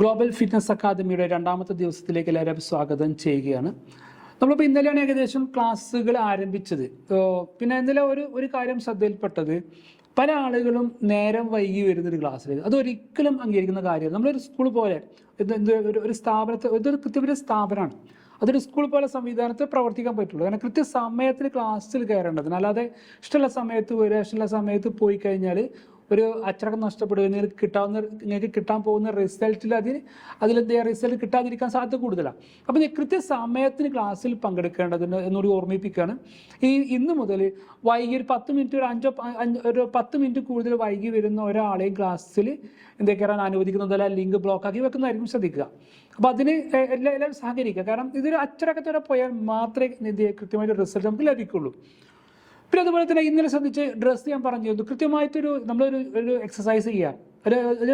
Global fitness അക്കാദമിയുടെ രണ്ടാമത്തെ ദിവസത്തിലേക്ക് എല്ലാവരും സ്വാഗതം ചെയ്യുകയാണ്. നമ്മളിപ്പോൾ ഇന്നലെയാണ് ഏകദേശം ക്ലാസ്സുകൾ ആരംഭിച്ചത്. പിന്നെ ഇന്നലെ ഒരു ഒരു കാര്യം ശ്രദ്ധയിൽപ്പെട്ടത് പല ആളുകളും നേരം വൈകി വരുന്നൊരു ക്ലാസ്സിലേക്ക് അത് ഒരിക്കലും അംഗീകരിക്കുന്ന കാര്യമാണ് നമ്മളൊരു സ്കൂൾ പോലെ ഒരു ഒരു സ്ഥാപനത്തെ ഇതൊരു കൃത്യമൊരു സ്ഥാപനമാണ്. അതൊരു സ്കൂൾ പോലെ സംവിധാനത്തെ പ്രവർത്തിക്കാൻ പറ്റുള്ളൂ. കാരണം കൃത്യ സമയത്തിൽ ക്ലാസ്സിൽ കയറേണ്ടതിന് അല്ലാതെ ഇഷ്ടമുള്ള സമയത്ത് വരിക ഇഷ്ടമുള്ള സമയത്ത് പോയി കഴിഞ്ഞാൽ ഒരു അച്ചടക്കം നഷ്ടപ്പെടുക നിങ്ങൾക്ക് കിട്ടാവുന്ന നിങ്ങൾക്ക് കിട്ടാൻ പോകുന്ന റിസൾട്ടിൽ അതിന് അതിലെന്ത് റിസൾട്ട് കിട്ടാതിരിക്കാൻ സാധ്യത കൂടുതലാണ് അപ്പോൾ നിങ്ങൾ കൃത്യ സമയത്തിന് ക്ലാസ്സിൽ പങ്കെടുക്കേണ്ടതുണ്ട് എന്നൊരു ഓർമ്മിപ്പിക്കുകയാണ് ഈ ഇന്ന് മുതൽ വൈകി ഒരു പത്ത് മിനിറ്റ് ഒരു അഞ്ചോ ഒരു പത്ത് മിനിറ്റ് കൂടുതൽ വൈകി വരുന്ന ഒരാളെയും ക്ലാസ്സിൽ എന്താ കയറാൻ അനുവദിക്കുന്നതല്ല ലിങ്ക് ബ്ലോക്ക് ആക്കി വെക്കുന്നതായിരിക്കും ശ്രദ്ധിക്കുക. അപ്പോൾ അതിന് എല്ലാ എല്ലാവരും സഹകരിക്കുക. കാരണം ഇതൊരു അച്ചടക്കത്തോടെ പോയാൽ മാത്രമേ എന്ത് കൃത്യമായിട്ട് റിസൾട്ട് നമുക്ക് ലഭിക്കുള്ളൂ. പിന്നെ അതുപോലെ തന്നെ ഇന്നലെ ശ്രദ്ധിച്ച് ഡ്രസ്സ് ഞാൻ പറഞ്ഞിരുന്നു കൃത്യമായിട്ടൊരു നമ്മളൊരു ഒരു എക്സസൈസ് ചെയ്യാൻ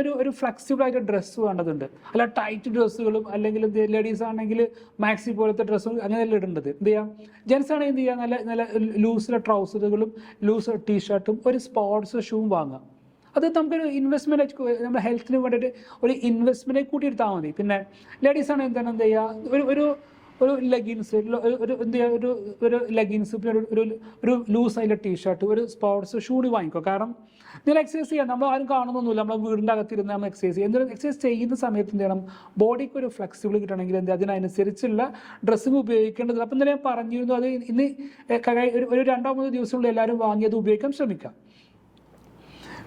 ഒരു ഒരു ഫ്ലെക്സിബിൾ ആയിട്ട് ഡ്രസ്സ് വേണ്ടതുണ്ട്. അല്ല ടൈറ്റ് ഡ്രസ്സുകളും അല്ലെങ്കിൽ ലേഡീസ് ആണെങ്കിൽ മാക്സി പോലത്തെ ഡ്രസ്സും അങ്ങനെയല്ല ഇടേണ്ടത്. എന്ത് ചെയ്യാം? ജെൻസ് ആണെങ്കിൽ എന്ത് ചെയ്യുക നല്ല നല്ല ലൂസിലെ ട്രൗസറുകളും ലൂസ് ടീഷർട്ടും ഒരു സ്പോർട്സ് ഷൂവും വാങ്ങുക അത് നമുക്കൊരു ഇൻവെസ്റ്റ്മെന്റ് നമ്മുടെ ഹെൽത്തിന് വേണ്ടിയിട്ട് ഒരു ഇൻവെസ്റ്റ്മെന്റ് കൂട്ടിയെടുത്താൽ മതി. പിന്നെ ലേഡീസ് ആണെങ്കിൽ എന്താണ് എന്ത് ചെയ്യുക ഒരു ഒരു ഒരു ലെഗിൻസ് ഒരു എന്ത് ചെയ്യുക ഒരു ഒരു ലെഗിൻസ് പിന്നെ ഒരു- ഒരു ലൂസ് ആയിട്ടുള്ള ടീഷർട്ട് ഒരു സ്പോർട്സ് ഷൂടി വാങ്ങിക്കോ. കാരണം നിങ്ങൾ എക്സസൈസ് ചെയ്യാം. നമ്മൾ ആരും കാണുന്നൊന്നുമില്ല. നമ്മൾ വീടിന്റെ അകത്തിരുന്ന് നമ്മൾ എക്സസൈസ് ചെയ്യാം. എന്തെങ്കിലും എക്സസൈസ് ചെയ്യുന്ന സമയത്ത് എന്ത് ചെയ്യണം? ബോഡിക്ക് ഒരു ഫ്ലെക്സിബിൾ കിട്ടണമെങ്കിൽ എന്ത് അതിനനുസരിച്ചുള്ള ഡ്രസ്സിങ് ഉപയോഗിക്കേണ്ടത് അപ്പം ഇന്നലെ ഞാൻ പറഞ്ഞിരുന്നു. അത് ഇന്ന് ഒരു- രണ്ടോ മൂന്നോ ദിവസമുള്ള എല്ലാവരും വാങ്ങി അത് ഉപയോഗിക്കാൻ ശ്രമിക്കാം.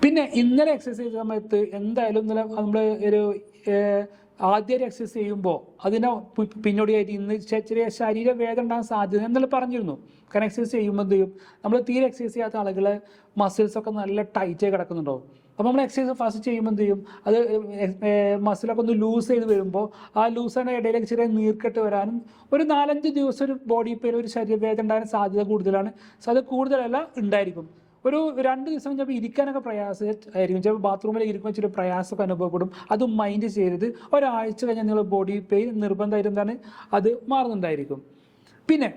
പിന്നെ ഇന്നലെ എക്സസൈസ് ചെയ്ത സമയത്ത് എന്തായാലും ഇന്നലെ നമ്മൾ ഒരു ആദ്യം എക്സസൈസ് ചെയ്യുമ്പോൾ അതിനെ പിന്നോടിയായിട്ട് ഇന്ന് ചെറിയ ശരീര വേദന ഉണ്ടാകാൻ സാധ്യത ഇന്നലെ പറഞ്ഞിരുന്നു. കാരണം എക്സസൈസ് ചെയ്യുമ്പോൾ എന്ത് ചെയ്യും? നമ്മൾ തീരെ എക്സസൈസ് ചെയ്യാത്ത ആളുകൾ മസിൽസ് ഒക്കെ നല്ല ടൈറ്റായി കിടക്കുന്നുണ്ടാവും. അപ്പോൾ നമ്മൾ എക്സസൈസ് ഫസ്റ്റ് ചെയ്യുമ്പോൾ എന്ത് ചെയ്യും? അത് മസിലൊക്കെ ഒന്ന് ലൂസ് ചെയ്ത് വരുമ്പോൾ ആ ലൂസിന്റെ ഇടയിലേക്ക് ചെറിയ നീർക്കെട്ട് വരാനും ഒരു നാലഞ്ച് ദിവസം ഒരു ബോഡി പെയിൻ ഒരു ശരീരവേദന ഉണ്ടാകാൻ സാധ്യത കൂടുതലാണ്. സോ അത് കൂടുതലല്ല ഉണ്ടായിരിക്കും. ഒരു രണ്ട് ദിവസം ചിലപ്പോൾ ഇരിക്കാനൊക്കെ പ്രയാസം ആയിരിക്കും ചിലപ്പോൾ ബാത്റൂമിൽ ഇരിക്കുമ്പോൾ ചില പ്രയാസമൊക്കെ അനുഭവപ്പെടും. അത് മൈൻഡ് ചെയ്യരുത്. ഒരാഴ്ച കഴിഞ്ഞാൽ നിങ്ങൾ ബോഡി പെയിൻ നിർബന്ധമായിട്ട് എന്താണ്? അത് മാറുന്നുണ്ടായിരിക്കും. പിന്നെ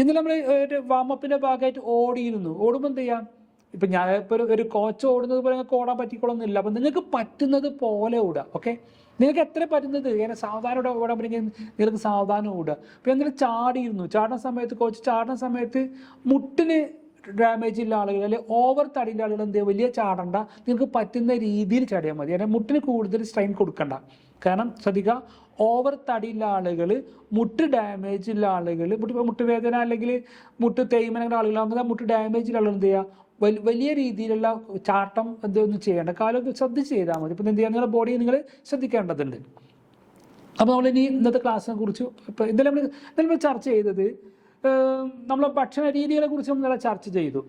ഇന്ന് നമ്മൾ ഒരു വാമപ്പിന്റെ ഭാഗമായിട്ട് ഓടിയിരുന്നു. ഓടുമ്പോൾ എന്ത് ചെയ്യാം? ഇപ്പം ഞാൻ ഇപ്പോൾ ഒരു കോച്ച് ഓടുന്നത് പോലെ നിങ്ങൾക്ക് ഓടാൻ പറ്റിക്കൊള്ളൊന്നുമില്ല അപ്പം നിങ്ങൾക്ക് പറ്റുന്നത് പോലെ ഓടുക ഓക്കെ നിങ്ങൾക്ക് എത്ര പറ്റുന്നത്? ഇങ്ങനെ സാവധാനം ഓടാൻ പറ്റുമെങ്കിൽ നിങ്ങൾക്ക് സാവധാനം ഓടുക. ഇപ്പം എന്തെങ്കിലും ചാടിയിരുന്നു. ചാടുന്ന സമയത്ത് കോച്ച് ചാടുന്ന സമയത്ത് മുട്ടിന് ഡാമേജ് ഉള്ള ആളുകൾ അല്ലെങ്കിൽ ഓവർ തടിന്റെ ആളുകൾ എന്ത് വലിയ ചാടണ്ട. നിങ്ങൾക്ക് പറ്റുന്ന രീതിയിൽ ചാടിയാൽ മതി. കാരണം മുട്ടിന് കൂടുതൽ സ്ട്രെയിൻ കൊടുക്കണ്ട. കാരണം ശ്രദ്ധിക്കുക ഓവർ തടിയുള്ള ആളുകൾ മുട്ട് ഡാമേജ് ഉള്ള ആളുകൾ മുട്ട് വേദന അല്ലെങ്കിൽ മുട്ട് തേയ്മനങ്ങളുടെ ആളുകളാകുമ്പോൾ മുട്ട് ഡാമേജ് ഉള്ള ആളുകൾ എന്ത് ചെയ്യുക വലിയ രീതിയിലുള്ള ചാട്ടം എന്തൊന്നും ചെയ്യേണ്ട. കാലം ശ്രദ്ധിച്ച് ചെയ്താൽ മതി. ഇപ്പം എന്ത് ചെയ്യുക നിങ്ങളുടെ ബോഡി നിങ്ങൾ ശ്രദ്ധിക്കേണ്ടതുണ്ട്. അപ്പോൾ നമ്മൾ ഇനി ഇന്നത്തെ ക്ലാസ്സിനെ കുറിച്ച് ഇപ്പം ഇന്നലെ നമ്മൾ ഇന്നലെ നമ്മൾ ചർച്ച ചെയ്തത് നമ്മൾ ഭക്ഷണ രീതികളെ കുറിച്ച് നമ്മൾ ചർച്ച ചെയ്തു.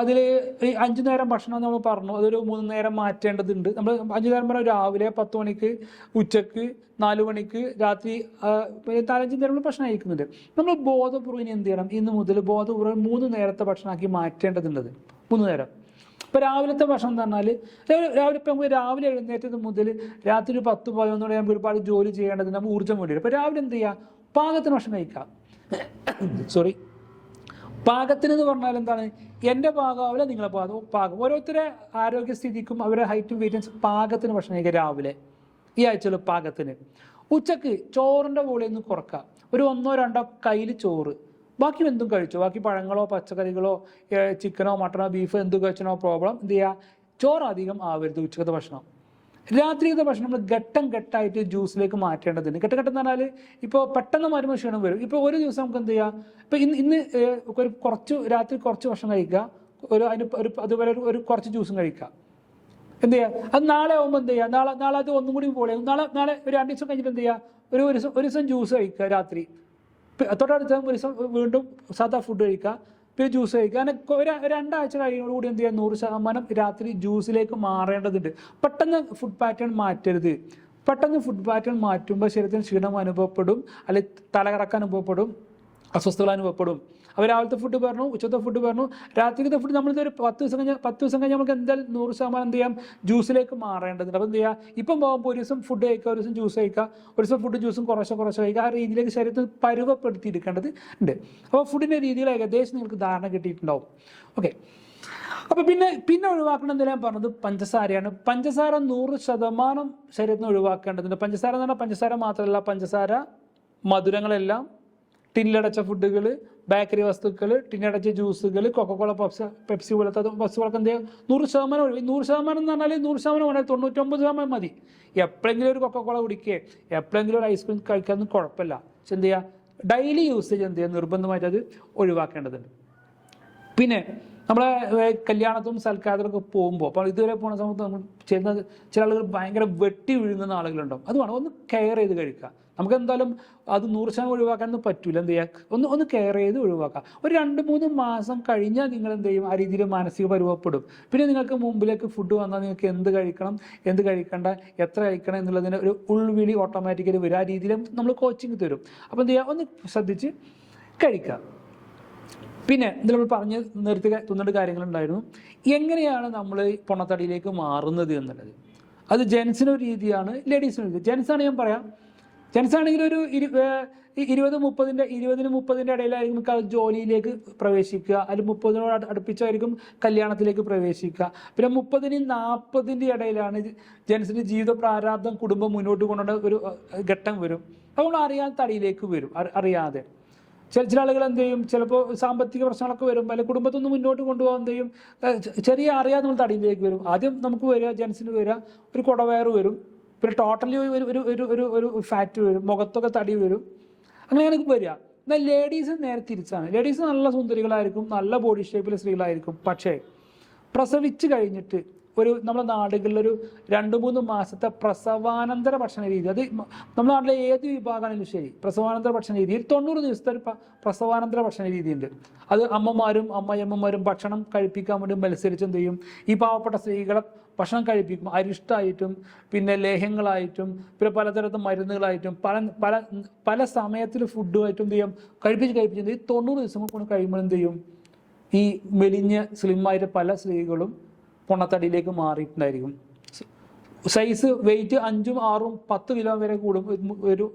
അതിൽ ഈ അഞ്ചു നേരം ഭക്ഷണം നമ്മൾ പറഞ്ഞു. അതൊരു മൂന്ന് നേരം മാറ്റേണ്ടതുണ്ട്. നമ്മൾ അഞ്ചു നേരം പറഞ്ഞാൽ രാവിലെ പത്ത് മണിക്ക് ഉച്ചയ്ക്ക് നാല് മണിക്ക് രാത്രി നാലഞ്ച് നേരം ഭക്ഷണം കഴിക്കുന്നുണ്ട് നമ്മൾ ബോധപൂർവം എന്ത് ചെയ്യണം? ഇന്ന് മുതൽ ബോധപൂർവം മൂന്ന് നേരത്തെ ഭക്ഷണമാക്കി മാറ്റേണ്ടതുണ്ട് മൂന്ന് നേരം. ഇപ്പോൾ രാവിലത്തെ ഭക്ഷണം എന്ന് പറഞ്ഞാൽ രാവിലെ ഇപ്പം നമുക്ക് രാവിലെ എഴുന്നേറ്റത് മുതൽ രാത്രി ഒരു പത്ത് പതിനൊന്നോടെ നമുക്ക് ഒരുപാട് ജോലി ചെയ്യേണ്ടത് നമുക്ക് ഊർജം വേണ്ടി വരും രാവിലെ എന്ത് ചെയ്യുക പാകത്തിന് ഭക്ഷണം കഴിക്കാം. സോറി പാകത്തിന് എന്ന് പറഞ്ഞാൽ എന്താണ്? എന്റെ പാകാവില്ല നിങ്ങളെ പാകം. പാകം. ഓരോരുത്തരെ ആരോഗ്യസ്ഥിതിക്കും അവരുടെ ഹൈറ്റും വെയിറ്റും പാകത്തിന് ഭക്ഷണം കഴിക്കുക രാവിലെ. ഈ ആഴ്ചയിൽ പാകത്തിന്. ഉച്ചയ്ക്ക് ചോറിന്റെ വോളിയം ഒന്ന് കുറക്കുക ഒരു ഒന്നോ രണ്ടോ കയ്യിൽ ചോറ്. ബാക്കി എന്തും കഴിച്ചോ? ബാക്കി പഴങ്ങളോ പച്ചക്കറികളോ ചിക്കനോ മട്ടണോ ബീഫോ എന്തും കഴിച്ചനോ പ്രോബ്ലം എന്ത് ചെയ്യുക? ചോറ് അധികം ആവരുത് ഉച്ചക്കത്തെ ഭക്ഷണം. രാത്രിയിലത്തെ ഭക്ഷണം നമ്മൾ ഘട്ടം ഘട്ടമായിട്ട് ജ്യൂസിലേക്ക് മാറ്റേണ്ടതുണ്ട്. ഘട്ടം ഘട്ടം എന്ന് പറഞ്ഞാൽ ഇപ്പോൾ പെട്ടെന്ന് മരുന്ന് ക്ഷീണം വരും. ഇപ്പോൾ ഒരു ദിവസം നമുക്ക് എന്ത് ചെയ്യാം? ഇപ്പോൾ ഇന്ന് ഇന്ന് ഒരു കുറച്ച് രാത്രി കുറച്ച് ഭക്ഷണം കഴിക്കുക. ഒരു അതിന് ഒരു അതുപോലെ ഒരു ഒരു കുറച്ച് ജ്യൂസും കഴിക്കുക. എന്ത് ചെയ്യുക അത് നാളെ ആകുമ്പോൾ എന്ത് ചെയ്യുക നാളെ നാളെ അത് ഒന്നും കൂടി പോലെ നാളെ നാളെ ഒരു രണ്ട് ദിവസം കഴിഞ്ഞിട്ട് എന്ത് ചെയ്യുക ഒരു ഒരു ദിവസം ജ്യൂസ് കഴിക്കുക രാത്രി. തൊട്ടടുത്ത ഒരു ദിവസം വീണ്ടും സാധാ ഫുഡ് കഴിക്കുക. പിന്നെ ജ്യൂസ് കഴിക്കുക. അങ്ങനെ ഒരു രണ്ടാഴ്ച കഴിയുന്നതോടുകൂടി എന്ത് ചെയ്യുക? നൂറ് ശതമാനം രാത്രി ജ്യൂസിലേക്ക് മാറേണ്ടതുണ്ട്. പെട്ടെന്ന് ഫുഡ് പാറ്റേൺ മാറ്റരുത്. പെട്ടെന്ന് ഫുഡ് പാറ്റേൺ മാറ്റുമ്പോൾ ശരീരത്തിന് ക്ഷീണം അനുഭവപ്പെടും. അല്ലെങ്കിൽ തലകറക്കം അനുഭവപ്പെടും. അസ്വസ്ഥകൾ അനുഭവപ്പെടും അവർ രാവിലത്തെ ഫുഡ് പറഞ്ഞു ഉച്ചത്തെ ഫുഡ് പറഞ്ഞു. രാത്രിക്കത്തെ ഫുഡ് നമ്മളിത് ഒരു പത്ത് ദിവസം കഴിഞ്ഞാൽ പത്ത് ദിവസം കഴിഞ്ഞാൽ നമുക്ക് എന്തായാലും നൂറ് ശതമാനം എന്ത് ചെയ്യാം? ജ്യൂസിലേക്ക് മാറേണ്ടതുണ്ട്. അപ്പോൾ എന്ത് ചെയ്യുക ഇപ്പം പോകുമ്പോൾ ഒരു ദിവസം ഫുഡ് കഴിക്കുക ഒരു ദിവസം ജ്യൂസ് കഴിക്കുക ഒരു ദിവസം ഫുഡ് ജ്യൂസും കുറച്ച് കുറച്ച് കഴിക്കുക. ആ രീതിയിലേക്ക് ശരീരത്തിൽ പരുവപ്പെടുത്തിയെടുക്കേണ്ടത് ഉണ്ട്. അപ്പോൾ ഫുഡിന്റെ രീതിയിൽ ഏകദേശം നിങ്ങൾക്ക് ധാരണ കിട്ടിയിട്ടുണ്ടാവും. ഓക്കെ അപ്പോൾ പിന്നെ പിന്നെ ഒഴിവാക്കണം എന്ന് ഞാൻ പറഞ്ഞത്? പഞ്ചസാരയാണ്. പഞ്ചസാര നൂറ് ശതമാനം ശരീരത്തിന് ഒഴിവാക്കേണ്ടതുണ്ട്. പഞ്ചസാര എന്ന് പറഞ്ഞാൽ പഞ്ചസാര മാത്രമല്ല പഞ്ചസാര മധുരങ്ങളെല്ലാം ടിന്നിലടച്ച ഫുഡുകൾ ബേക്കറി വസ്തുക്കൾ ടിന്നടച്ച ജ്യൂസുകൾ കൊക്കക്കോള പപ്സ് പെപ്സി പോലത്തെ വസ്തുക്കളൊക്കെ എന്ത് ചെയ്യുക നൂറ് ശതമാനം ഒഴിവ്. നൂറ് ശതമാനം എന്ന് പറഞ്ഞാൽ നൂറ് ശതമാനം വേണം. തൊണ്ണൂറ്റൊമ്പത് ശതമാനം മതി. എപ്പോഴെങ്കിലും ഒരു കൊക്കക്കോള കുടിക്കുക എപ്പോഴെങ്കിലും ഒരു ഐസ്ക്രീം കഴിക്കാമെന്ന് കുഴപ്പമില്ല. പക്ഷെ എന്ത് ചെയ്യുക? ഡെയിലി യൂസേജ് എന്ത് ചെയ്യുക? നിർബന്ധമായിട്ട് അത് ഒഴിവാക്കേണ്ടതുണ്ട്. പിന്നെ നമ്മളെ കല്യാണത്തും സൽക്കാരത്തിനൊക്കെ പോകുമ്പോൾ അപ്പോൾ ഇതുവരെ പോണ സമയത്ത് നമ്മൾ ചെയ്യുന്ന ചില ആളുകൾ ഭയങ്കര വെട്ടി വീഴുന്ന ആളുകളുണ്ടാവും. അത് വേണം. ഒന്ന് കെയർ ചെയ്ത് കഴിക്കുക. നമുക്ക് എന്തായാലും അത് നൂറ് ശതമാനം ഒഴിവാക്കാനൊന്നും പറ്റൂല. എന്ത് ചെയ്യുക ഒന്ന് ഒന്ന് കെയർ ചെയ്ത് ഒഴിവാക്കുക. ഒരു രണ്ട് മൂന്ന് മാസം കഴിഞ്ഞാൽ നിങ്ങൾ എന്ത് ചെയ്യും? ആ രീതിയിൽ മാനസിക പരുവപ്പെടും. പിന്നെ നിങ്ങൾക്ക് മുമ്പിലേക്ക് ഫുഡ് വന്നാൽ നിങ്ങൾക്ക് എന്ത് കഴിക്കണം? എന്ത് കഴിക്കണ്ട? എത്ര കഴിക്കണം? എന്നുള്ളതിന് ഒരു ഉൾവിളി ഓട്ടോമാറ്റിക്കലി വരും. ആ രീതിയിൽ നമ്മൾ കോച്ചിങ് തരും. അപ്പോൾ എന്ത് ചെയ്യുക ഒന്ന് ശ്രദ്ധിച്ച് കഴിക്കുക. പിന്നെ ഇതിൽ നമ്മൾ പറഞ്ഞ് നിർത്തി കാര്യങ്ങൾ കാര്യങ്ങളുണ്ടായിരുന്നു. എങ്ങനെയാണ് നമ്മൾ പൊണ്ണത്തടിയിലേക്ക് മാറുന്നത് എന്നുള്ളത്? അത് ജെൻസിന് ഒരു രീതിയാണ് ലേഡീസിന് ഒരു രീതി. ജെൻസ് ആണ് ഞാൻ പറയാം. ജെൻസ് ആണെങ്കിൽ ഒരു ഇരു ഇരുപത് മുപ്പതിന്റെ ഇരുപതിന് മുപ്പതിന്റെ ഇടയിലായിരിക്കും ജോലിയിലേക്ക് പ്രവേശിക്കുക. അല്ലെങ്കിൽ മുപ്പതിനോട് അടു- അടുപ്പിച്ചായിരിക്കും കല്യാണത്തിലേക്ക് പ്രവേശിക്കുക. പിന്നെ മുപ്പതിന് നാൽപ്പതിന്റെ ഇടയിലാണ് ജെൻസിന്റെ ജീവിത പ്രാരാബ്ദം കുടുംബം മുന്നോട്ട് കൊണ്ടുപോകേണ്ട ഒരു ഘട്ടം വരും. നമ്മൾ അറിയാതെ തടിയിലേക്ക് വരും അറിയാതെ. ചില ചില ആളുകൾ എന്ത് ചെയ്യും? ചിലപ്പോൾ സാമ്പത്തിക പ്രശ്നങ്ങളൊക്കെ വരും. അല്ലെങ്കിൽ കുടുംബത്തൊന്നും മുന്നോട്ട് കൊണ്ടുപോകാൻ എന്ത് ചെയ്യും? ചെറിയ അറിയാതെ നമ്മൾ തടിയിലേക്ക് വരും. ആദ്യം നമുക്ക് വരിക ജെൻസിന് വരിക ഒരു കുടവയറ് വരും. പിന്നെ ടോട്ടലി ഒരു ഒരു ഒരു ഒരു ഒരു ഫാറ്റ് വരും. മുഖത്തൊക്കെ തടി വരും. അങ്ങനെയാണ് വരിക. എന്നാൽ ലേഡീസ് നേരെ തിരിച്ചാണ്. ലേഡീസ് നല്ല സുന്ദരികളായിരിക്കും. നല്ല ബോഡി ഷേപ്പിലെ സ്ത്രീകളായിരിക്കും. പക്ഷേ പ്രസവിച്ച് കഴിഞ്ഞിട്ട് ഒരു നമ്മുടെ നാടുകളിലൊരു രണ്ട് മൂന്ന് മാസത്തെ പ്രസവാനന്തര ഭക്ഷണ രീതി. അത് നമ്മുടെ നാട്ടിലെ ഏത് വിഭാഗമാണെങ്കിലും ശരി പ്രസവാനന്തര ഭക്ഷണ രീതിയിൽ തൊണ്ണൂറ് ദിവസത്തെ ഒരു പ്രസവാനന്തര ഭക്ഷണ രീതിയുണ്ട് അത് അമ്മമാരും അമ്മയമ്മമാരും ഭക്ഷണം കഴിപ്പിക്കാൻ വേണ്ടി മത്സരിച്ച് എന്ത് ചെയ്യും? ഈ പാവപ്പെട്ട സ്ത്രീകളെ ഭക്ഷണം കഴിപ്പിക്കും. അരിഷ്ടമായിട്ടും പിന്നെ ലേഹ്യങ്ങളായിട്ടും പിന്നെ പലതരത്തിൽ മരുന്നുകളായിട്ടും പല പല പല സമയത്തിൽ ഫുഡുമായിട്ടും എന്ത് ചെയ്യും? കഴിപ്പിച്ച് കഴിപ്പിച്ച് എന്ത് തൊണ്ണൂറ് ദിവസം കൊണ്ട് കഴിയുമ്പോൾ എന്ത് ചെയ്യും? ഈ മെലിഞ്ഞ സ്ലിമ്മായിട്ട് പല സ്ത്രീകളും പൊണ്ണത്തടിയിലേക്ക് മാറിയിട്ടുണ്ടായിരിക്കും. സൈസ് വെയിറ്റ് അഞ്ചും ആറും പത്ത് കിലോ വരെ കൂടും. ഒരു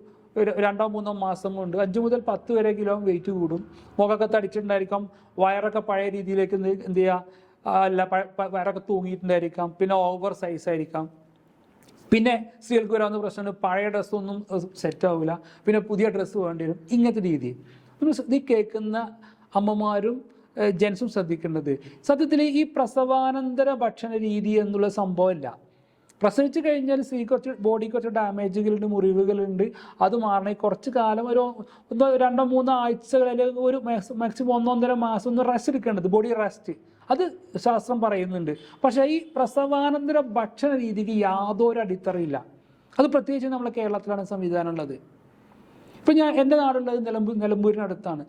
രണ്ടോ മൂന്നോ മാസം കൊണ്ട് അഞ്ചു മുതൽ പത്ത് വരെ കിലോ വെയിറ്റ് കൂടും. മുഖമൊക്കെ തടിച്ചിട്ടുണ്ടായിരിക്കാം. വയറൊക്കെ പഴയ രീതിയിലേക്ക് എന്ത് ചെയ്യുക അല്ല വയറൊക്കെ തൂങ്ങിയിട്ടുണ്ടായിരിക്കാം. പിന്നെ ഓവർ സൈസ് ആയിരിക്കാം. പിന്നെ സ്ത്രീകൾക്ക് വരാവുന്ന പ്രശ്നമുണ്ട്. പഴയ ഡ്രസ്സൊന്നും സെറ്റ് ആവില്ല പിന്നെ പുതിയ ഡ്രസ്സ് വേണ്ടി വരും. ഇങ്ങനത്തെ രീതി. ഇത് കേൾക്കുന്ന അമ്മമാരും ജെൻസും ശ്രദ്ധിക്കേണ്ടത്. സത്യത്തിൽ ഈ പ്രസവാനന്തര ഭക്ഷണ രീതി എന്നുള്ള സംഭവമില്ല. പ്രസവിച്ച് കഴിഞ്ഞാൽ സ്ത്രീ കുറച്ച് ബോഡി കുറച്ച് ഡാമേജുകളുണ്ട് മുറിവുകളുണ്ട്. അത് മാറണേ. കുറച്ച് കാലം ഒരു ഒന്നോ രണ്ടോ മൂന്നോ അല്ലെങ്കിൽ ഒരു മാക്സിമം ഒന്നൊന്നര മാസം ഒന്ന് റെസ്റ്റ് എടുക്കേണ്ടത് ബോഡി റെസ്റ്റ് അത് ശാസ്ത്രം പറയുന്നുണ്ട്. പക്ഷേ ഈ പ്രസവാനന്തര ഭക്ഷണ രീതിക്ക് യാതൊരു അടിത്തറയില്ല. അത് പ്രത്യേകിച്ച് നമ്മുടെ കേരളത്തിലാണ് സംവിധാനം ഉള്ളത്. ഇപ്പം ഞാൻ എന്റെ നാടുള്ളത് നിലമ്പൂർ നിലമ്പൂരിനടുത്താണ്.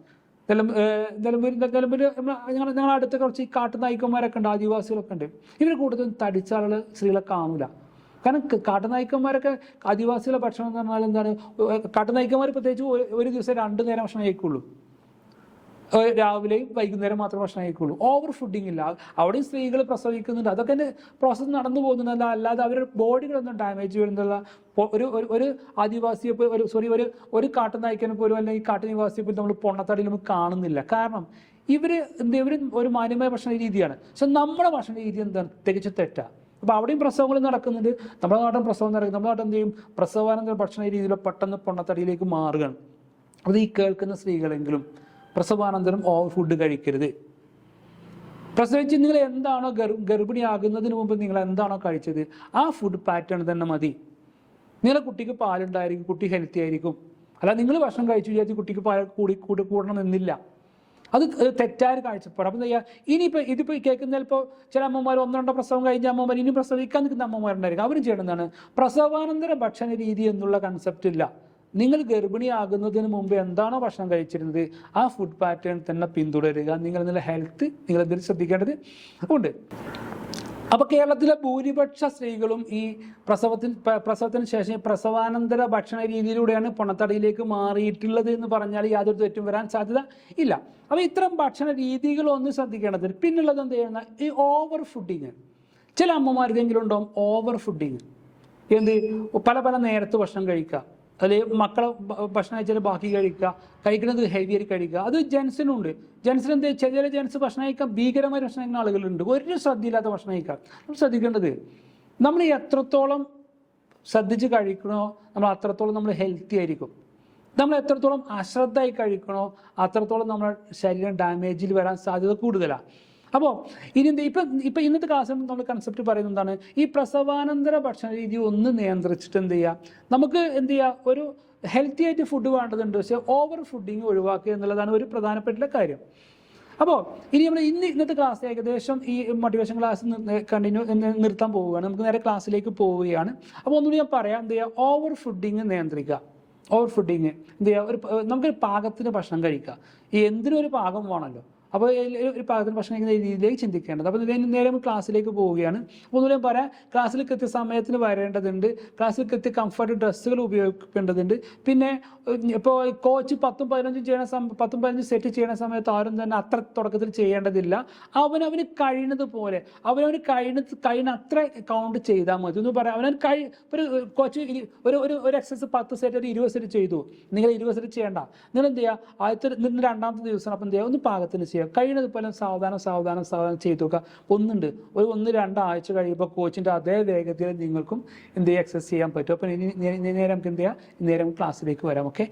നിലമ്പൂർ നിലമ്പൂർ ഞങ്ങൾ ഞങ്ങളുടെ അടുത്ത കുറച്ച് ഈ കാട്ടുനായ്ക്കന്മാരൊക്കെ ഉണ്ട് ആദിവാസികളൊക്കെ ഉണ്ട് ഇവർ കൂടുതലും തടിച്ച ആളുകൾ സ്ത്രീകളെ കാണൂല. കാരണം കാട്ടുനായിക്കന്മാരൊക്കെ കാട്ടുനായ്ക്കന്മാരൊക്കെ ആദിവാസികളെ ഭക്ഷണം എന്ന് പറഞ്ഞാൽ എന്താണ് കാട്ടുനായിക്കന്മാർ പ്രത്യേകിച്ച് ഒരു- ദിവസം രണ്ട് നേരം ഭക്ഷണം കഴിക്കുള്ളൂ. രാവിലെയും വൈകുന്നേരം മാത്രം ഭക്ഷണം കഴിക്കുള്ളൂ. ഓവർ ഫുഡിങ് ഇല്ല. അവിടെയും സ്ത്രീകൾ പ്രസവിക്കുന്നുണ്ട്. അതൊക്കെ പ്രോസസ്സ് നടന്നു പോകുന്നുണ്ടല്ല അല്ലാതെ അവരുടെ ബോഡികളൊന്നും ഡാമേജ് വരുന്നില്ല. ഒരു ഒരു- ആദിവാസിയെ പോയി ഒരു സോറി ഒരു ഒരു കാട്ടുനായ്ക്കനെ പോലും അല്ലെങ്കിൽ കാട്ടുനിവാസിയെ പോലും നമ്മൾ പൊണ്ണത്തടിയിൽ നമുക്ക് കാണുന്നില്ല. കാരണം ഇവർ എന്ത് ഇവർ ഒരു മാന്യമായ ഭക്ഷണ രീതിയാണ്. പക്ഷെ നമ്മുടെ ഭക്ഷണ രീതി എന്താണ്? തികച്ചു തെറ്റാ. അപ്പോൾ അവിടെയും പ്രസവങ്ങൾ നടക്കുന്നുണ്ട്. നമ്മുടെ നാട്ടിൽ പ്രസവം നടക്കും. നമ്മുടെ നാട്ടിൽ എന്ത് ചെയ്യും? പ്രസവാനന്തര ഭക്ഷണ രീതിയിൽ പെട്ടെന്ന് പൊണ്ണത്തടിയിലേക്ക് മാറുകയാണ്. അത് ഈ കേൾക്കുന്ന സ്ത്രീകളെങ്കിലും പ്രസവാനന്തരം ഓവർ ഫുഡ് കഴിക്കരുത്. പ്രസവിച്ച് നിങ്ങൾ എന്താണോ ഗർ ഗർഭിണിയാകുന്നതിന് മുമ്പ് നിങ്ങൾ എന്താണോ കഴിച്ചത് ആ ഫുഡ് പാറ്റേൺ തന്നെ മതി. നിങ്ങളുടെ കുട്ടിക്ക് പാലുണ്ടായിരിക്കും കുട്ടി ഹെൽത്തി ആയിരിക്കും. അല്ല നിങ്ങൾ ഭക്ഷണം കഴിച്ചു വിചാരിച്ച് കുട്ടിക്ക് പാൽ കൂടി കൂടി കൂടണം എന്നില്ല. അത് തെറ്റായ കാഴ്ചപ്പാട്. അപ്പം എന്താ ചെയ്യുക ഇനിയിപ്പോൾ ഇതിപ്പോൾ കേൾക്കുന്ന ചിലപ്പോൾ ചില അമ്മമാർ ഒന്ന് രണ്ടോ പ്രസവം കഴിഞ്ഞ അമ്മമാർ ഇനി പ്രസവിക്കാൻ നിൽക്കുന്ന അമ്മമാരുണ്ടായിരിക്കും. അവർ ചെയ്യണം എന്താണ്? പ്രസവാനന്തര ഭക്ഷണ രീതി എന്നുള്ള കൺസെപ്റ്റ് ഇല്ല. നിങ്ങൾ ഗർഭിണിയാകുന്നതിന് മുമ്പ് എന്താണോ ഭക്ഷണം കഴിച്ചിരുന്നത് ആ ഫുഡ് പാറ്റേൺ തന്നെ പിന്തുടരുക. നിങ്ങൾ നിങ്ങളുടെ ഹെൽത്ത് നിങ്ങൾ എന്തെങ്കിലും ശ്രദ്ധിക്കേണ്ടത് ഉണ്ട്. അപ്പൊ കേരളത്തിലെ ഭൂരിപക്ഷ സ്ത്രീകളും ഈ പ്രസവത്തിന് പ്രസവത്തിന് ശേഷം പ്രസവാനന്തര ഭക്ഷണ രീതിയിലൂടെയാണ് പൊണത്തടിയിലേക്ക് മാറിയിട്ടുള്ളത് എന്ന് പറഞ്ഞാൽ യാതൊരു തെറ്റും വരാൻ സാധ്യത ഇല്ല. അപ്പൊ ഇത്തരം ഭക്ഷണ രീതികളൊന്നും ശ്രദ്ധിക്കേണ്ടത് പിന്നുള്ളത് എന്ത് ചെയ്യുന്ന ഈ ഓവർ ഫുഡിങ് ചില അമ്മമാർക്കെങ്കിലും ഉണ്ടാവും ഓവർ ഫുഡിങ് എന്ത്? പല പല നേരത്ത് ഭക്ഷണം കഴിക്കുക. അല്ലെങ്കിൽ മക്കളെ ഭക്ഷണം കഴിച്ചാൽ ബാക്കി കഴിക്കുക. കഴിക്കുന്നത് ഹെവി ആയി കഴിക്കുക. അത് ജെൻസിനുണ്ട്. ജെൻസിന് എന്ത് ചില ജെൻസ് ഭക്ഷണം കഴിക്കാൻ ഭീകരമായ ഭക്ഷണം കഴിക്കുന്ന ആളുകളുണ്ട്. ഒരു ശ്രദ്ധയില്ലാത്ത ഭക്ഷണം കഴിക്കാം നമ്മൾ ശ്രദ്ധിക്കേണ്ടത് നമ്മൾ എത്രത്തോളം ശ്രദ്ധിച്ച് കഴിക്കണോ നമ്മൾ അത്രത്തോളം നമ്മൾ ഹെൽത്തി ആയിരിക്കും. നമ്മൾ എത്രത്തോളം അശ്രദ്ധയായി കഴിക്കണോ അത്രത്തോളം നമ്മുടെ ശരീരം ഡാമേജിൽ വരാൻ സാധ്യത കൂടുതലാണ് അപ്പോൾ ഇനി ഇപ്പം ഇപ്പം ഇന്നത്തെ ക്ലാസ്സിൽ നമ്മൾ കൺസെപ്റ്റ് പറയുന്നത് എന്താണ്? ഈ പ്രസവാനന്തര ഭക്ഷണ രീതി ഒന്ന് നിയന്ത്രിച്ചിട്ട് എന്ത് ചെയ്യുക നമുക്ക് എന്ത് ചെയ്യുക ഒരു ഹെൽത്തി ആയിട്ട് ഫുഡ് വേണ്ടതുണ്ട്. പക്ഷേ ഓവർ ഫുഡിങ് ഒഴിവാക്കുക എന്നുള്ളതാണ് ഒരു പ്രധാനപ്പെട്ട കാര്യം. അപ്പോൾ ഇനി നമ്മൾ ഇന്ന് ഇന്നത്തെ ക്ലാസ് ഏകദേശം ഈ മോട്ടിവേഷൻ ക്ലാസ് കണ്ടിന്യൂ നിർത്താൻ പോവുകയാണ്. നമുക്ക് നേരെ ക്ലാസ്സിലേക്ക് പോവുകയാണ്. അപ്പോൾ ഒന്നുകൂടി ഞാൻ പറയാം. എന്ത് ചെയ്യുക ഓവർ ഫുഡിങ് നിയന്ത്രിക്കുക. ഓവർ ഫുഡിങ് എന്ത് ചെയ്യുക ഒരു നമുക്കൊരു പാകത്തിന് ഭക്ഷണം കഴിക്കുക. എന്തിനും ഒരു പാകം വേണമല്ലോ? അപ്പോൾ ഒരു പാകത്തിന് ഭക്ഷണം കഴിക്കുന്ന രീതിയിലേക്ക് ചിന്തിക്കേണ്ടത്. അപ്പോൾ ഇതിന് നേരെ ക്ലാസ്സിലേക്ക് പോവുകയാണ്. ഒന്നുകൂടി പറയാം ക്ലാസ്സിൽ കൃത്യസമയത്തിന് വരേണ്ടതുണ്ട്. ക്ലാസ്സിൽ കൃത്യ കംഫർട്ട് ഡ്രസ്സുകൾ ഉപയോഗിക്കേണ്ടതുണ്ട്. പിന്നെ ഇപ്പോൾ കോച്ച് പത്തും പതിനഞ്ചും ചെയ്യണ സമയം പത്തും പതിനഞ്ചും സെറ്റ് ചെയ്യണ സമയത്ത് ആരും തന്നെ അത്ര തുടക്കത്തിൽ ചെയ്യേണ്ടതില്ല. അവനവന് കഴിയുന്നത് പോലെ അവനവന് കഴിയുന്ന കഴിയുന്ന അത്ര കൗണ്ട് ചെയ്താൽ മതി. എന്ന് പറയാം അവനവന് കഴി ഒരു കോച്ച് ഒരു ഒരു ഒരു എക്സസൈസ് പത്ത് സെറ്റ് ഒരു ഇരുപത് സെറ്റ് ചെയ്തു. നിങ്ങൾ ഇരുപത് സെറ്റ് ചെയ്യേണ്ട. നിങ്ങൾ എന്ത് ചെയ്യുക? ആദ്യത്തെ രണ്ടാമത്തെ ദിവസം അപ്പം എന്ത് ചെയ്യുക? ഒന്ന് പാകത്തിന് ചെയ്യുക കഴിയുന്നത് പോലെ സാവധാനം സാവധാനം സാവധാനം ചെയ്തു നോക്കുക. ഒന്നുണ്ട്. ഒരു ഒന്ന് രണ്ടാഴ്ച കഴിയുമ്പോൾ കോച്ചിന്റെ അതേ വേഗത്തിൽ നിങ്ങൾക്കും എന്ത് ചെയ്യുക എക്സസൈസ് ചെയ്യാൻ പറ്റും. അപ്പോൾ ഇനി നേരെ നമുക്ക് എന്ത് ചെയ്യാം? നേരം ക്ലാസ്സിലേക്ക് വരാം. ഓക്കെ